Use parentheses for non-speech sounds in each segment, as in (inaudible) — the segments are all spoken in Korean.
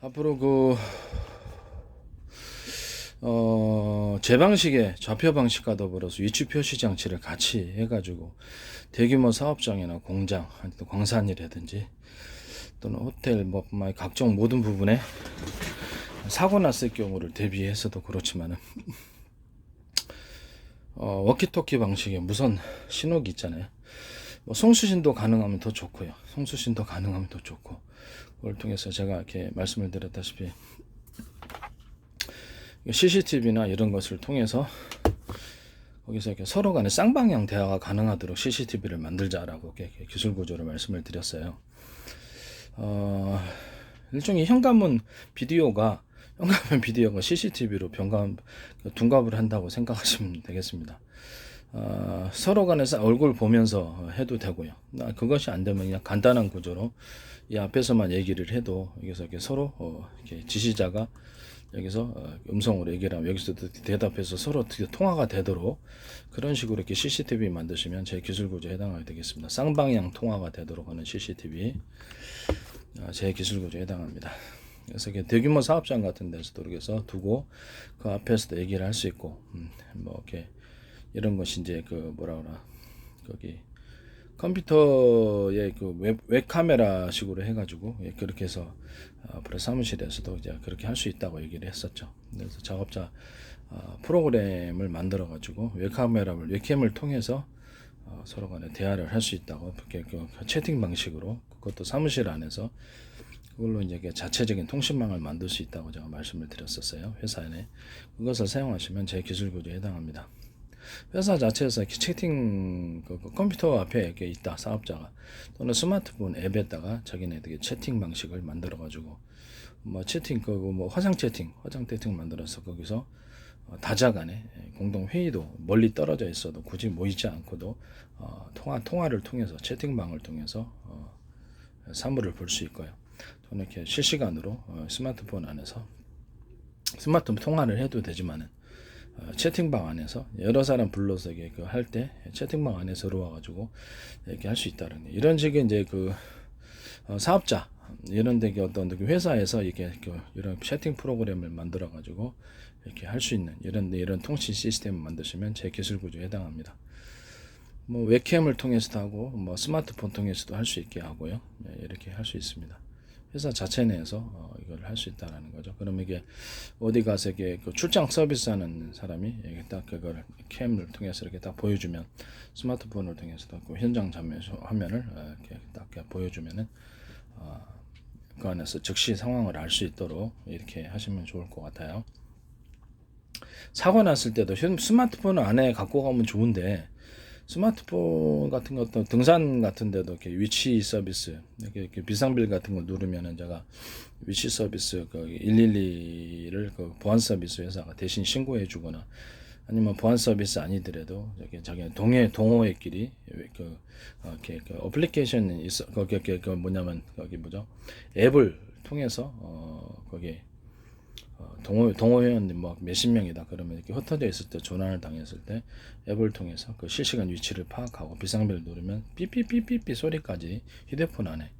앞으로 그, 어, 제 방식의 좌표 방식과 더불어서 위치 표시 장치를 같이 해가지고 대규모 사업장이나 공장, 광산이라든지 또는 호텔, 뭐, 뭐 각종 모든 부분에 사고 났을 경우를 대비해서도 그렇지만은 어, 워키토키 방식의 무선 신호기 있잖아요. 뭐 송수신도 가능하면 더 좋고요. 송수신도 가능하면 더 좋고 그걸 통해서 제가 이렇게 말씀을 드렸다시피 CCTV나 이런 것을 통해서 거기서 이렇게 서로 간에 쌍방향 대화가 가능하도록 CCTV를 만들자라고 이렇게 기술 구조를 말씀을 드렸어요. 어, 일종의 현관문 비디오가 현관문 비디오가 CCTV로 변감 둔갑을 한다고 생각하시면 되겠습니다. 어, 서로 간에서 얼굴 보면서 해도 되고요. 아, 그것이 안 되면 그냥 간단한 구조로 이 앞에서만 얘기를 해도 여기서 이렇게 서로 어, 이렇게 지시자가 여기서 어, 음성으로 얘기를 하면 여기서도 대답해서 서로 통화가 되도록 그런 식으로 이렇게 CCTV 만드시면 제 기술 구조에 해당하게 되겠습니다. 쌍방향 통화가 되도록 하는 CCTV 아, 제 기술 구조에 해당합니다. 그래서 이렇게 대규모 사업장 같은 데서도 이렇게 두고 그 앞에서도 얘기를 할 수 있고 음, 뭐 이렇게 이런 것이 이제 그 뭐라 그러나 거기 컴퓨터의 그 웹, 웹카메라 식으로 해가지고 예, 그렇게 해서 앞으로 사무실에서도 이제 그렇게 할 수 있다고 얘기를 했었죠. 그래서 작업자 어, 프로그램을 만들어 가지고 웹카메라를 웹캠을 통해서 어, 서로 간에 대화를 할 수 있다고 그렇게 그 채팅 방식으로 그것도 사무실 안에서 그걸로 이제 그 자체적인 통신망을 만들 수 있다고 제가 말씀을 드렸었어요. 회사 안에 그것을 사용하시면 제 기술 구조에 해당합니다. 회사 자체에서 채팅 그, 그 컴퓨터 앞에 이렇게 있다 사업자가 또는 스마트폰 앱에다가 자기네들이 채팅 방식을 만들어 가지고 뭐 채팅 그뭐 화상 채팅 화상 채팅 만들어서 거기서 어, 다자간에 공동 회의도 멀리 떨어져 있어도 굳이 모이지 않고도 어, 통화 통화를 통해서 채팅방을 통해서 어, 사물을 볼 수 있고요. 또는 이렇게 실시간으로 어, 스마트폰 안에서 스마트폰 통화를 해도 되지만은 어, 채팅방 안에서 여러 사람 불러서 이게 그할때 채팅방 안에 들어와 가지고 이렇게 할 수 있다는 게 이런 식의 이제 그 어, 사업자 이런 데게 어떤 그 회사에서 이렇게 그 이런 채팅 프로그램을 만들어 가지고 이렇게 할 수 있는 이런 이런 통신 시스템을 만드시면 제 기술 구조에 해당합니다. 뭐 웹캠을 통해서도 하고 뭐 스마트폰 통해서도 할 수 있게 하고요. 네, 이렇게 할 수 있습니다. 회사 자체 내에서 어, 이걸 할 수 있다라는 거죠. 그러면 이게 어디 가서 이게 그 출장 서비스하는 사람이 이게 딱 그걸 캠을 통해서 이렇게 딱 보여주면 스마트폰을 통해서도 그 현장 장면 화면을 어, 이렇게 딱 보여주면은 어, 그 안에서 즉시 상황을 알 수 있도록 이렇게 하시면 좋을 것 같아요. 사고 났을 때도 휴- 스마트폰을 안에 갖고 가면 좋은데 스마트폰 같은 것도 등산 같은 데도 이렇게 위치 서비스 이렇게, 이렇게 비상벨 같은 걸 누르면은 제가 위치 서비스 그 112를 그 보안 서비스 회사가 대신 신고해 주거나 아니면 보안 서비스 아니더라도 저기 자기 동해 동호회끼리 그 어, 이렇게 그 어플리케이션이 있어 거기 이렇게 그 뭐냐면 거기 뭐죠? 앱을 통해서 어 거기 어, 동호 동호 회원님 뭐 몇십 명이다 그러면 이렇게 흩어져 있을 때 조난을 당했을 때 앱을 통해서 그 실시간 위치를 파악하고 비상벨 누르면 삐삐삐삐삐 소리까지 휴대폰 안에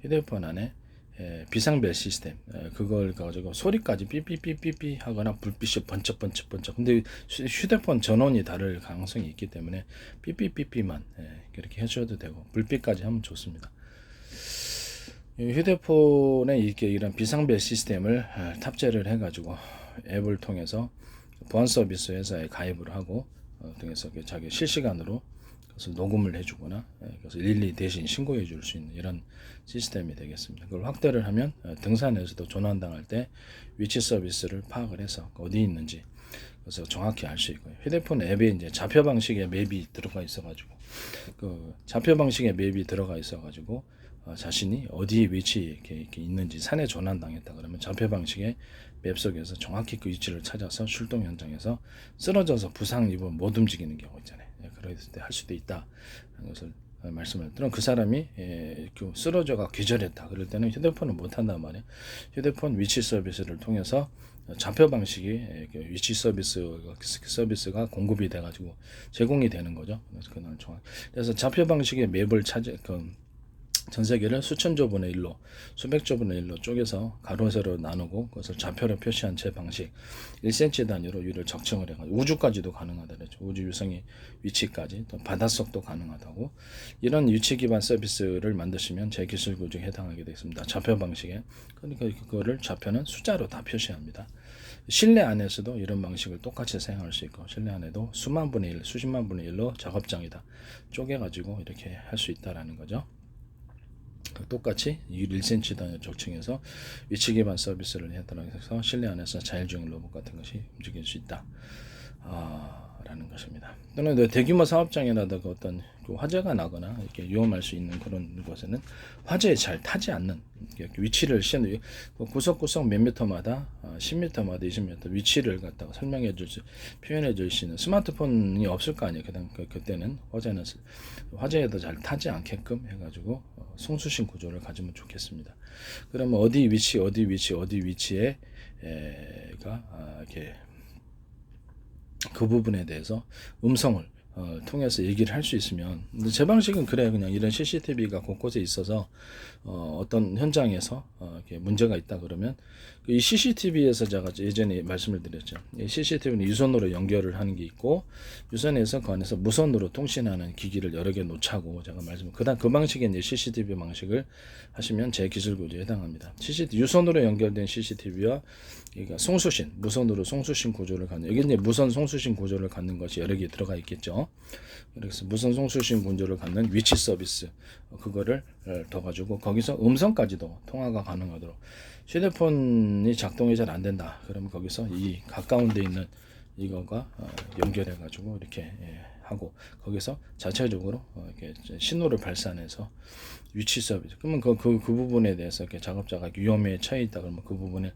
휴대폰 안에 에, 비상벨 시스템 에, 그걸 가지고 소리까지 삐삐삐삐삐 하거나 불빛이 번쩍번쩍 번쩍 근데 휴- 휴대폰 전원이 다를 가능성이 있기 때문에 삐삐삐삐만 에, 그렇게 해줘도 되고 불빛까지 하면 좋습니다. 이 휴대폰에 이렇게 이런 비상벨 시스템을 아, 탑재를 해가지고 앱을 통해서 보안 서비스 회사에 가입을 하고 어, 통해서 그 자기 실시간으로 그것을 녹음을 해주거나 예, 그래서 일일이 대신 신고해 줄 수 있는 이런 시스템이 되겠습니다. 그걸 확대를 하면 어, 등산에서도 조난당할 때 위치 서비스를 파악을 해서 어디 있는지 그래서 정확히 알 수 있고요. 휴대폰 앱에 이제 좌표 방식의 맵이 들어가 있어가지고 그 좌표 방식의 맵이 들어가 있어가지고 어, 자신이 어디 위치에 이렇게, 이렇게 있는지 산에 조난당했다 그러면 좌표 방식의 맵 속에서 정확히 그 위치를 찾아서 출동 현장에서 쓰러져서 부상 입어 못 움직이는 경우 있잖아요. 예, 그럴 때할 수도 있다. 하는 것을 어, 말씀을 그럼 그 사람이 예, 그 쓰러져가 기절했다. 그럴 때는 휴대폰을 못 한단 말이에요. 휴대폰 위치 서비스를 통해서 좌표 방식이 예, 그 위치 서비스 서비스가 공급이 돼가지고 제공이 되는 거죠. 그래서 그날 정확. 그래서 좌표 방식의 맵을 찾을 그 전 세계를 수천 조 분의 1로 수백 조 분의 1로 쪼개서 가로 세로 나누고 그것을 좌표로 표시한 제 방식 1cm 단위로 위를 적층을 해가지고 우주까지도 가능하다 그랬죠. 우주 유성의 위치까지 또 바닷속도 가능하다고 이런 위치 기반 서비스를 만드시면 제 기술 구조에 해당하게 되겠습니다. 좌표 방식에 그러니까 그거를 좌표는 숫자로 다 표시합니다. 실내 안에서도 이런 방식을 똑같이 사용할 수 있고 실내 안에도 수만 분의 1, 수십만 분의 1로 작업장이다 쪼개가지고 이렇게 할 수 있다라는 거죠. 똑같이 1cm 단위 적층해서 위치 기반 서비스를 해달라고 해서 실내 안에서 자율주행 로봇 같은 것이 움직일 수 있다. 아, 라는 것입니다. 또는 네, 대규모 사업장이라든가 어떤 그 화재가 나거나 이렇게 위험할 수 있는 그런 곳에는 화재에 잘 타지 않는 위치를 시는 구석구석 몇 미터마다 10미터마다 20미터 위치를 갖다가 설명해 줄 수, 표현해 줄 수 있는 스마트폰이 없을 거 아니에요. 그, 그때는 화재는 화재에도 잘 타지 않게끔 해가지고 어, 송수신 구조를 가지면 좋겠습니다. 그러면 어디 위치, 어디 위치, 어디 위치에 에가 아, 이렇게 그 부분에 대해서 음성을 어, 통해서 얘기를 할 수 있으면 제 방식은 그래 그냥 이런 CCTV가 곳곳에 있어서 어, 어떤 현장에서 어, 문제가 있다 그러면 그 이 CCTV에서 제가 예전에 말씀을 드렸죠. 이 CCTV는 유선으로 연결을 하는 게 있고 유선에서 그 안에서 무선으로 통신하는 기기를 여러 개 놓자고 제가 말씀 그다음 그 방식의 이제 CCTV 방식을 하시면 제 기술 구조에 해당합니다. CCTV 유선으로 연결된 CCTV와 그러니까 송수신 무선으로 송수신 구조를 갖는 여기 이제 무선 송수신 구조를 갖는 것이 여러 개 들어가 있겠죠. 그래서 무선 송수신 구조를 갖는 위치 서비스 그거를 더 가지고 거기서 음성까지도 통화가 가능하도록 휴대폰이 작동이 잘 안 된다. 그러면 거기서 이 가까운 데 있는 이거가 어, 연결해 가지고 이렇게 예, 하고 거기서 자체적으로 어, 이렇게 신호를 발산해서 위치 서비스. 그러면 그, 그, 그 부분에 대해서 이렇게 작업자가 위험에 처해 있다 그러면 그 부분에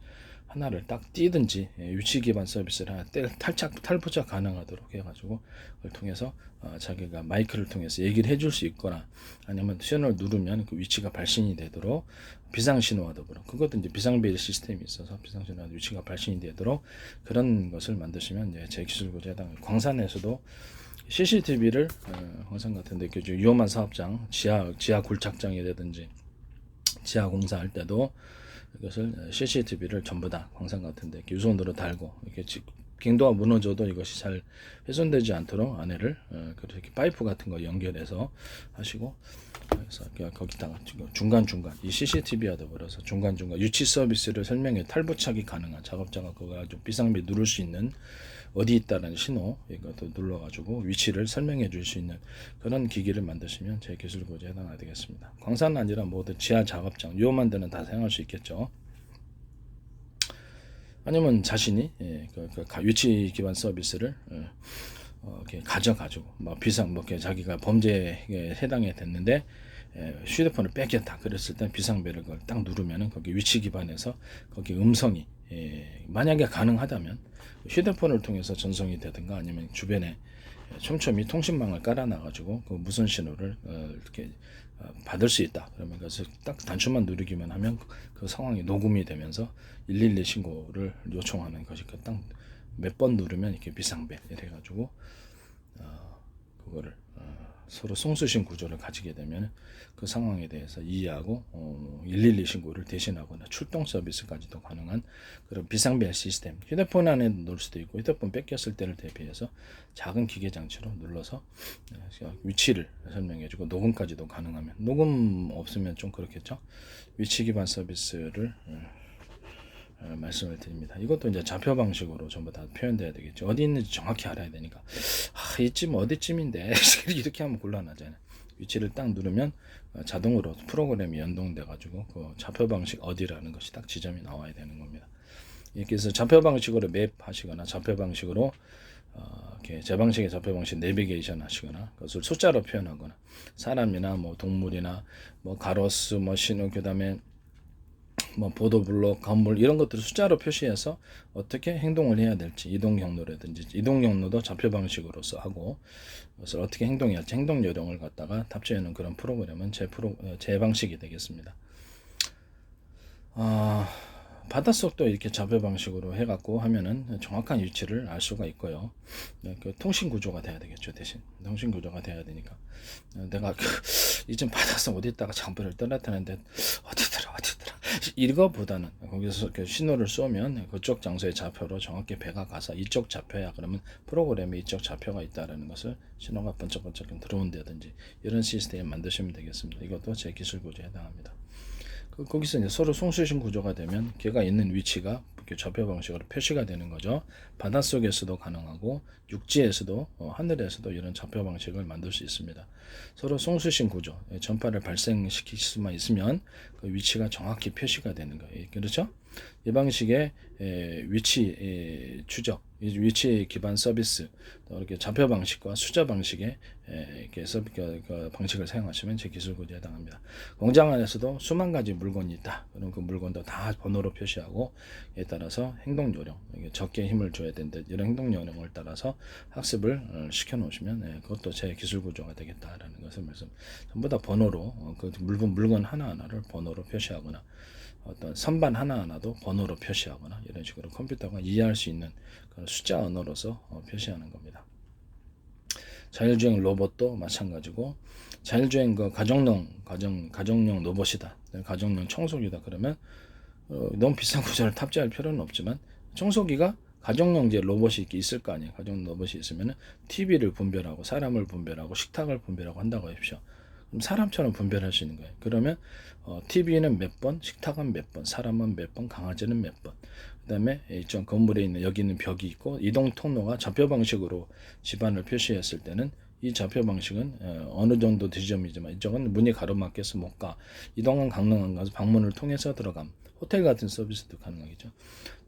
하나를 딱 띄든지 예, 위치 기반 서비스를 하나 떼- 탈착 탈부착 가능하도록 해가지고 그걸 통해서 어, 자기가 마이크를 통해서 얘기를 해줄 수 있거나 아니면 신호를 누르면 그 위치가 발신이 되도록 비상 신호와도 그런 그것도 이제 비상벨 시스템이 있어서 비상 신호 위치가 발신이 되도록 그런 것을 만드시면 이제 제 기술 구조에 해당 광산에서도 CCTV를 어, 광산 같은데 위험한 사업장 지하 지하 굴착장이라든지 지하 공사할 때도 이것을 CCTV를 전부 다 광산 같은데 유선으로 달고 이렇게 지- 갱도가 무너져도 이것이 잘 훼손되지 않도록 안에를 어, 그렇게 파이프 같은 거 연결해서 하시고 그래서 거기다가 지금 중간 중간 이 CCTV와 더불어서 중간 중간 유치 서비스를 설명해 탈부착이 가능한 작업자가 그거 아주 비상비 누를 수 있는 어디 있다는 신호 이것도 눌러가지고 위치를 설명해 줄 수 있는 그런 기기를 만드시면 제 기술 고지에 해당하게 되겠습니다. 광산은 아니라 모든 지하 작업장 위험한 데는 다 사용할 수 있겠죠. 아니면 자신이 예, 그, 그 가- 위치 기반 서비스를 어, 어, 이렇게 가져가지고 뭐 비상 뭐 이렇게 자기가 범죄에 해당이 됐는데 에, 휴대폰을 뺏겼다 그랬을 때 비상벨을 딱 누르면은 거기 위치 기반에서 거기 음성이 예, 만약에 가능하다면 휴대폰을 통해서 전송이 되든가 아니면 주변에 촘촘히 통신망을 깔아놔가지고 그 무선 신호를 어, 이렇게 어, 받을 수 있다. 그러면 그래서 딱 단추만 누르기만 하면 그 상황이 녹음이 되면서 112 신고를 요청하는 것이 그딱몇 번 누르면 이렇게 비상벨 이래가지고 어, 그거를 어, 서로 송수신 구조를 가지게 되면 그 상황에 대해서 이해하고 어, 112 신고를 대신하거나 출동 서비스까지도 가능한 그런 비상벨 시스템 휴대폰 안에 넣을 수도 있고 휴대폰 뺏겼을 때를 대비해서 작은 기계 장치로 눌러서 어, 위치를 설명해주고 녹음까지도 가능하면 녹음 없으면 좀 그렇겠죠? 위치 기반 서비스를 어, 어, 말씀을 드립니다. 이것도 이제 좌표 방식으로 전부 다 표현돼야 되겠죠. 어디 있는지 정확히 알아야 되니까. 아, 이쯤 어디쯤인데 (laughs) 이렇게 하면 곤란하잖아요. 위치를 딱 누르면 어, 자동으로 프로그램이 연동돼 가지고 그 좌표 방식 어디라는 것이 딱 지점이 나와야 되는 겁니다. 이렇게 해서 좌표 방식으로 맵 하시거나 좌표 방식으로 어, 이렇게 제 방식의 좌표 방식 내비게이션 하시거나 그것을 숫자로 표현하거나 사람이나 뭐 동물이나 뭐 가로수 뭐 신호 그다음에 뭐 보도 블록, 건물 이런 것들을 숫자로 표시해서 어떻게 행동을 해야 될지 이동 경로라든지 이동 경로도 좌표 방식으로서 하고 그것을 어떻게 행동해야 할지 행동 요령을 갖다가 놓은 그런 프로그램은 제 프로 어, 제 방식이 되겠습니다. 아 바닷속도 이렇게 좌표 방식으로 해갖고 하면은 정확한 위치를 알 수가 있고요. 네, 그 통신 구조가 돼야 되겠죠 대신 통신 구조가 돼야 되니까 어, 내가 그, (laughs) 이쯤 바닷속 어디다가 장비를 떠났다는데 어디더라 어디더라 이거보다는 거기서 그 신호를 쏘면 그쪽 장소의 좌표로 정확히 배가 가서 이쪽 좌표야 그러면 프로그램에 이쪽 좌표가 있다라는 것을 신호가 번쩍번쩍 들어온다든지 이런 시스템 만드시면 되겠습니다. 이것도 제 기술 구조에 해당합니다. 그, 거기서 이제 서로 송수신 구조가 되면 걔가 있는 위치가 이렇게 좌표 방식으로 표시가 되는 거죠. 바닷속에서도 가능하고 육지에서도 어, 하늘에서도 이런 좌표 방식을 만들 수 있습니다. 서로 송수신 구조, 예, 전파를 발생시킬 수만 있으면 그 위치가 정확히 표시가 되는 거예요. 그렇죠? 이 방식의 에, 위치 에, 추적, 이 위치 기반 서비스, 또 이렇게 좌표 방식과 숫자 방식의 에, 이렇게 서, 그, 그 방식을 사용하시면 제 기술 구조에 해당합니다. 공장 안에서도 수만 가지 물건이 있다. 그럼 그 물건도 다 번호로 표시하고 이에 따라서 행동 요령, 적게 힘을 줘야 된다. 이런 행동 요령을 따라서 학습을 어, 시켜 놓으시면 예, 그것도 제 기술 구조가 되겠다라는 것을 말씀. 전부 다 번호로 어, 그 물건 물건 하나 하나를 번호로 표시하거나 어떤 선반 하나하나도 번호로 표시하거나 이런 식으로 컴퓨터가 이해할 수 있는 숫자 언어로서 어, 표시하는 겁니다. 자율주행 로봇도 마찬가지고 자율주행 그 가정용 가정 가정용 로봇이다 가정용 청소기다 그러면 어, 너무 비싼 구조를 탑재할 필요는 없지만 청소기가 가정용 이제 로봇이 있을 거 아니에요 가정 로봇이 있으면은 TV를 분별하고 사람을 분별하고 식탁을 분별하고 한다고 하십시오. 사람처럼 분별할 수 있는 거예요. 그러면 어, TV는 몇 번, 식탁은 몇 번, 사람은 몇 번, 강아지는 몇 번. 그다음에 이쪽 건물에 있는 여기 있는 벽이 있고 이동 통로가 좌표 방식으로 집안을 표시했을 때는 이 좌표 방식은 어, 어느 정도 지점이지만 이쪽은 문이 가로막혀서 못 가. 이동은 강릉한 가서 방문을 통해서 들어감. 호텔 같은 서비스도 가능하겠죠.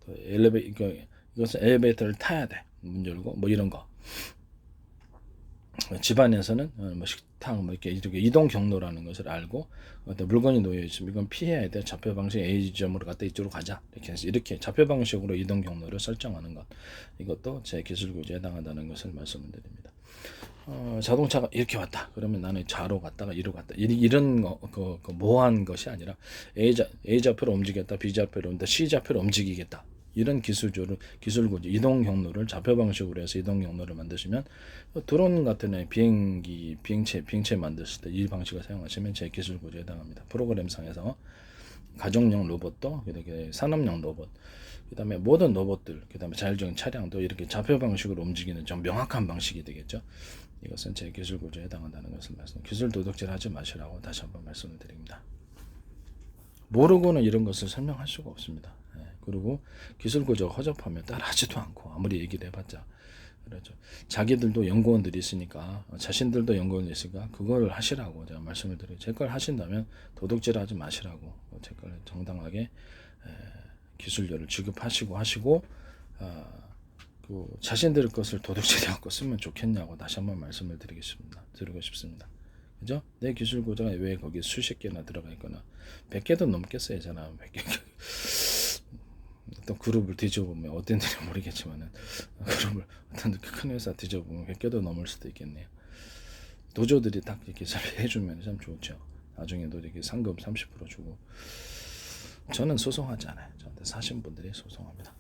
또 엘리베 이거 이것은 엘리베이터를 타야 돼. 문 열고 뭐 이런 거. 집안에서는 어, 뭐식 탁뭐 이렇게 이렇게 이동 경로라는 것을 알고 어떤 물건이 놓여 있으면 이건 피해야 돼. 좌표 방식 A 지점으로 갔다 이쪽으로 가자. 이렇게 해서 이렇게 좌표 방식으로 이동 경로를 설정하는 것. 이것도 제 기술 구조에 해당한다는 것을 말씀을 드립니다. 어, 자동차가 이렇게 왔다. 그러면 나는 좌로 갔다가 이로 갔다. 이- 이런 거, 그, 그 모호한 것이 아니라 A, 좌, A 좌표로 움직였다 B 좌표로 온다 C 좌표로 움직이겠다 이런 기술조를 기술 구조 이동 경로를 좌표 방식으로 해서 이동 경로를 만드시면 드론 같은 애 비행기 비행체 비행체 만드실 때 이 방식을 사용하시면 제 기술 구조에 해당합니다. 프로그램상에서 가정용 로봇도 이렇게 산업용 로봇 그다음에 모든 로봇들 그다음에 자율주행 차량도 이렇게 좌표 방식으로 움직이는 좀 명확한 방식이 되겠죠. 이것은 제 기술 구조에 해당한다는 것을 말씀. 기술 도둑질 하지 마시라고 다시 한번 말씀을 드립니다. 모르고는 이런 것을 설명할 수가 없습니다. 예, 그리고 기술 구조가 허접하면 따라하지도 않고 아무리 얘기를 해봤자 그렇죠. 자기들도 연구원들이 있으니까 어, 자신들도 연구원이 있으니까 그걸 하시라고 제가 말씀을 드려요. 제 걸 하신다면 도둑질 하지 마시라고 어, 제걸 정당하게 에, 기술료를 지급하시고 하시고 어, 그 자신들 것을 도둑질해 갖고 쓰면 좋겠냐고 다시 한번 말씀을 드리겠습니다. 드리고 싶습니다. 그죠? 내 기술 고자가 왜 거기 수십 개나 들어가 있거나 100개도 넘겠어요, 저는 100개. 어떤 그룹을 뒤져보면 데는 모르겠지만은 (laughs) 그룹을 어떤 큰 회사 뒤져보면 100개도 넘을 수도 있겠네요. 노조들이 딱 이렇게 잘 해주면 참 좋죠. 나중에도 이렇게 상금 30% 주고 저는 소송하지 않아요. 저한테 사신 분들이 소송합니다.